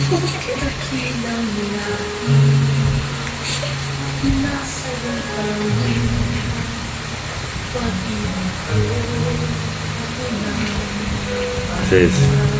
Kakilang natin Nasa lupangin Pag-ibig ko Sis.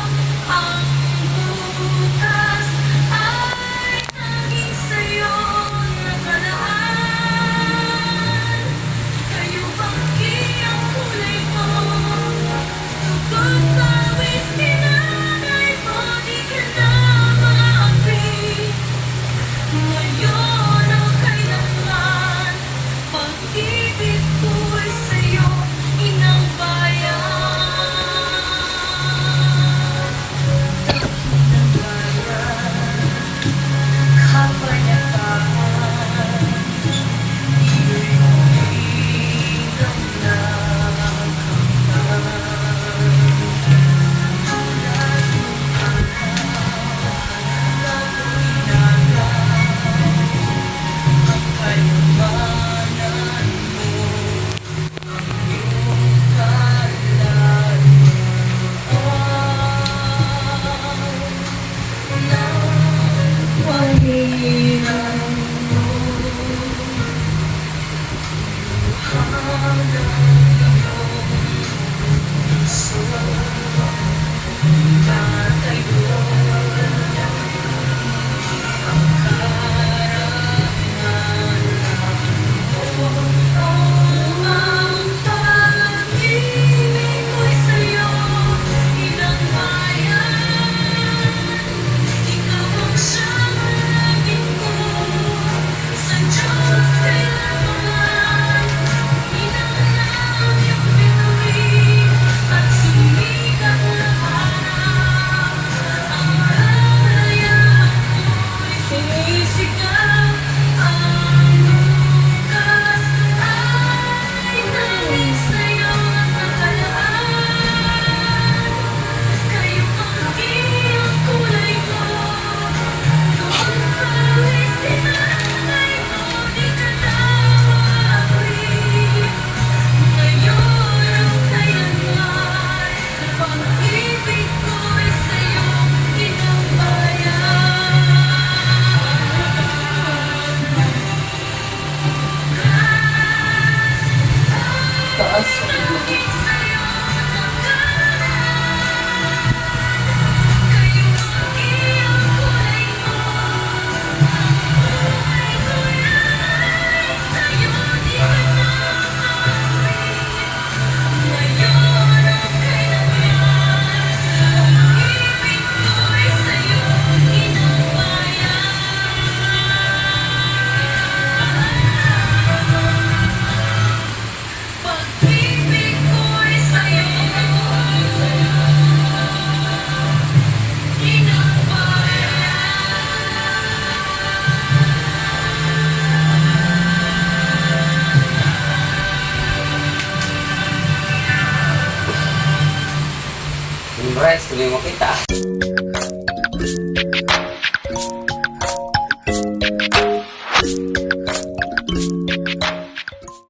Gusto niyo makita.